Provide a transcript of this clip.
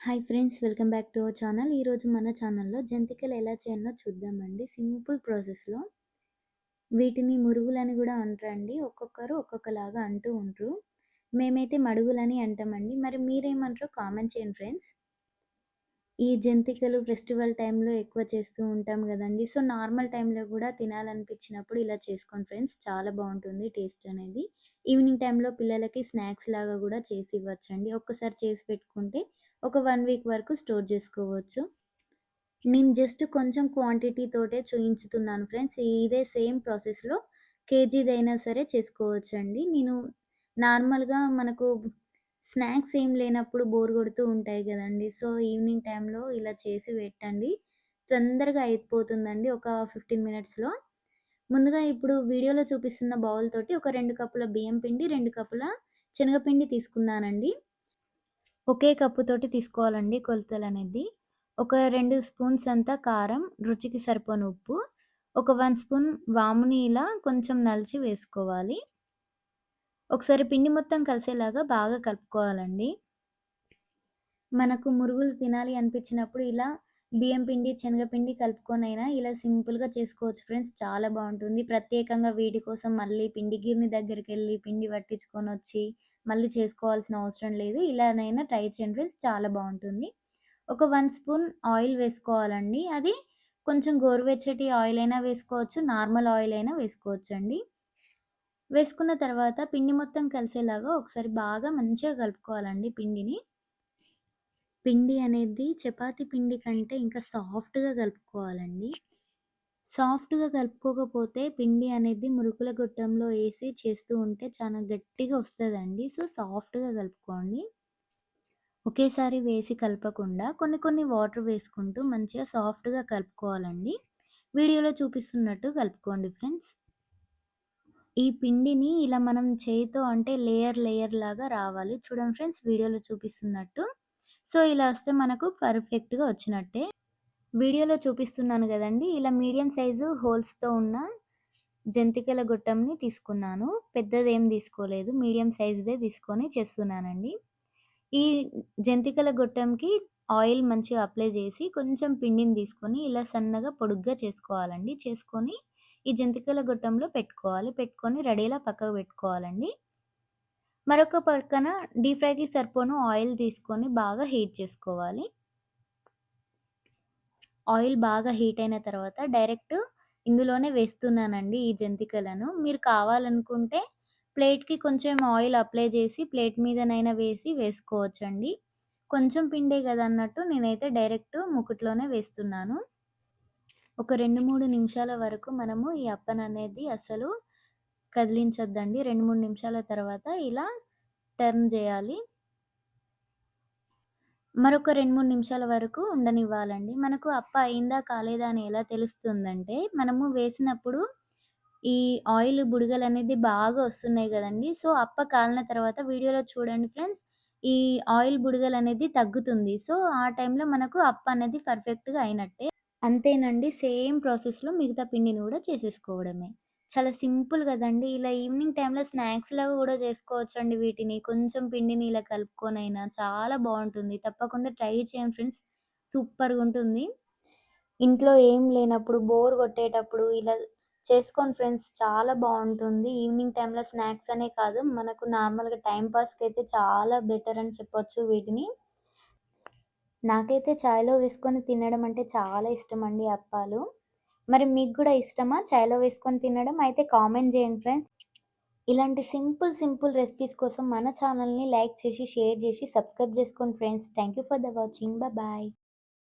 Hi friends welcome back to our channel ఈరోజు మన ఛానల్లో జంతికలు ఎలా చేయాలో చూద్దామండి. సింపుల్ ప్రాసెస్లో వీటిని మురుగులని కూడా అంటారండి. ఒక్కొక్కరు ఒక్కొక్కలాగా అంటూ ఉంటారు మేమైతే మడుగులని అంటామండి. మరి మీరేమంటారో కామెంట్ చేయండి ఫ్రెండ్స్ ఈ జంతికలు ఫెస్టివల్ టైంలో ఎక్కువ చేస్తూ ఉంటాం కదండి. సో నార్మల్ టైంలో కూడా తినాలనిపించినప్పుడు ఇలా చేసుకోండి ఫ్రెండ్స్ చాలా బాగుంటుంది టేస్ట్ అనేది. ఈవినింగ్ టైంలో పిల్లలకి స్నాక్స్ లాగా కూడా చేసి ఇవ్వచ్చండి. ఒక్కసారి చేసి పెట్టుకుంటే ఒక వన్ వీక్ వరకు స్టోర్ చేసుకోవచ్చు. నేను జస్ట్ కొంచెం క్వాంటిటీ తోటే చూయించుతున్నాను ఫ్రెండ్స్. ఇదే సేమ్ ప్రాసెస్లో కేజీదైనా సరే చేసుకోవచ్చు అండి నేను నార్మల్గా మనకు స్నాక్స్ ఏం లేనప్పుడు బోర్ కొడుతూ ఉంటాయి కదండి. సో ఈవినింగ్ టైంలో ఇలా చేసి పెట్టండి. తొందరగా అయిపోతుందండి ఒక ఫిఫ్టీన్ మినిట్స్లో ముందుగా ఇప్పుడు వీడియోలో చూపిస్తున్న బౌల్ తోటి ఒక రెండు కప్పుల బియ్యం పిండి రెండు కప్పుల శనగపిండి తీసుకున్నానండి. ఒకే కప్పుతోటి తీసుకోవాలండి కొలతలు అనేది ఒక రెండు స్పూన్స్ అంతా కారం రుచికి సరిపోని ఉప్పు ఒక వన్ స్పూన్ వాముని ఇలా కొంచెం నలిచి వేసుకోవాలి. ఒకసారి పిండి మొత్తం కలిసేలాగా బాగా కలుపుకోవాలండి. మనకు మురుగులు తినాలి అనిపించినప్పుడు ఇలా బియ్యం పిండి శనగపిండి కలుపుకొనైనా ఇలా సింపుల్గా చేసుకోవచ్చు ఫ్రెండ్స్. చాలా బాగుంటుంది. ప్రత్యేకంగా వీటి కోసం మళ్ళీ పిండి గిర్ని దగ్గరికి వెళ్ళి పిండి పట్టించుకొని వచ్చి మళ్ళీ చేసుకోవాల్సిన అవసరం లేదు. ఇలానైనా ట్రై చేయండి ఫ్రెండ్స్. చాలా బాగుంటుంది. ఒక వన్ స్పూన్ ఆయిల్ వేసుకోవాలండి. అది కొంచెం గోరువెచ్చటి ఆయిల్ అయినా వేసుకోవచ్చు. నార్మల్ ఆయిల్ అయినా వేసుకోవచ్చు అండి వేసుకున్న తర్వాత పిండి మొత్తం కలిసేలాగా ఒకసారి బాగా మంచిగా కలుపుకోవాలండి పిండిని. పిండి అనేది చపాతీ పిండి కంటే ఇంకా సాఫ్ట్‌గా కలుపుకోవాలండి. సాఫ్ట్‌గా కలుపుకోకపోతే పిండి అనేది మురుకుల గొట్టంలో వేసి చేస్తూ ఉంటే చాలా గట్టిగా వస్తుందండి సో, సాఫ్ట్‌గా కలుపుకోండి. ఒకేసారి వేసి కలపకుండా కొన్ని కొన్ని వాటర్ వేసుకుంటూ మంచిగా సాఫ్ట్‌గా కలుపుకోవాలండి. వీడియోలో చూపిస్తున్నట్టు కలుపుకోండి ఫ్రెండ్స్. ఈ పిండిని ఇలా మనం చేయితో అంటే లేయర్ లేయర్ లాగా రావాలి. చూడండి ఫ్రెండ్స్ వీడియోలో చూపిస్తున్నట్టు. సో ఇలా వస్తే మనకు పర్ఫెక్ట్గా వచ్చినట్టే. వీడియోలో చూపిస్తున్నాను కదండి ఇలా మీడియం సైజు హోల్స్తో ఉన్న జంతికల గొట్టంని తీసుకున్నాను. పెద్దదేం తీసుకోలేదు మీడియం సైజుదే తీసుకొని చేస్తున్నానండి. ఈ జంతికల గొట్టంకి ఆయిల్ మంచిగా అప్లై చేసి కొంచెం పిండిని తీసుకొని ఇలా సన్నగా పొడుగ్గా చేసుకోవాలండి. చేసుకొని ఈ జంతికల గొట్టంలో పెట్టుకోవాలి. పెట్టుకొని రెడీలా పక్కకు పెట్టుకోవాలండి. మరొక పక్కన డీప్ ఫ్రైకి సరిపోను ఆయిల్ తీసుకొని బాగా హీట్ చేసుకోవాలి. ఆయిల్ బాగా హీట్ అయిన తర్వాత డైరెక్ట్ ఇందులోనే వేస్తున్నానండి ఈ జంతికలను. మీరు కావాలనుకుంటే ప్లేట్కి కొంచెం ఆయిల్ అప్లై చేసి ప్లేట్ మీదనైనా వేసి వేసుకోవచ్చండి. కొంచెం పిండే కదా అన్నట్టు నేనైతే డైరెక్ట్ ముకుట్లోనే వేస్తున్నాను. ఒక రెండు మూడు నిమిషాల వరకు మనము ఈ అప్పన్ అనేది అసలు కదిలించొద్దండి. రెండు మూడు నిమిషాల తర్వాత ఇలా టర్న్ చేయాలి. మరొక రెండు మూడు నిమిషాల వరకు ఉండనివ్వాలండి. మనకు అప్ప అయిందా కాలేదా అని ఎలా తెలుస్తుందంటే మనము వేసినప్పుడు ఈ ఆయిల్ బుడగలు అనేది బాగా వస్తున్నాయి కదండి. సో అప్ప కాలిన తర్వాత వీడియోలో చూడండి ఫ్రెండ్స్ ఈ ఆయిల్ బుడగలు అనేది తగ్గుతుంది. సో ఆ టైంలో మనకు అప్ప అనేది పర్ఫెక్ట్గా అయినట్టే. అంతేనండి సేమ్ ప్రాసెస్లో మిగతా పిండిని కూడా చేసేసుకోవడమే. చాలా సింపుల్ కదండి. ఇలా ఈవినింగ్ టైంలో స్నాక్స్ లాగా కూడా చేసుకోవచ్చండి వీటిని. కొంచెం పిండిని ఇలా కలుపుకొనైనా చాలా బాగుంటుంది తప్పకుండా ట్రై చేయండి ఫ్రెండ్స్. సూపర్గా ఉంటుంది ఇంట్లో ఏం లేనప్పుడు బోర్ కొట్టేటప్పుడు ఇలా చేసుకోండి ఫ్రెండ్స్. చాలా బాగుంటుంది ఈవినింగ్ టైంలో స్నాక్స్ అనే కాదు. మనకు నార్మల్గా టైంపాస్కి అయితే చాలా బెటర్ అని చెప్పొచ్చు వీటిని. నాకైతే చాయ్లో వేసుకొని తినడం అంటే చాలా ఇష్టం అండి అప్పాలు. మరి మీకు కూడా ఇష్టమా? చాయ్లో వేసుకొని తినడం? అయితే కామెంట్ చేయండి ఫ్రెండ్స్. ఇలాంటి సింపుల్ సింపుల్ రెసిపీస్ కోసం మన ఛానల్ని లైక్ చేసి షేర్ చేసి సబ్స్క్రైబ్ చేసుకోండి friends. Thank you for the watching. Bye.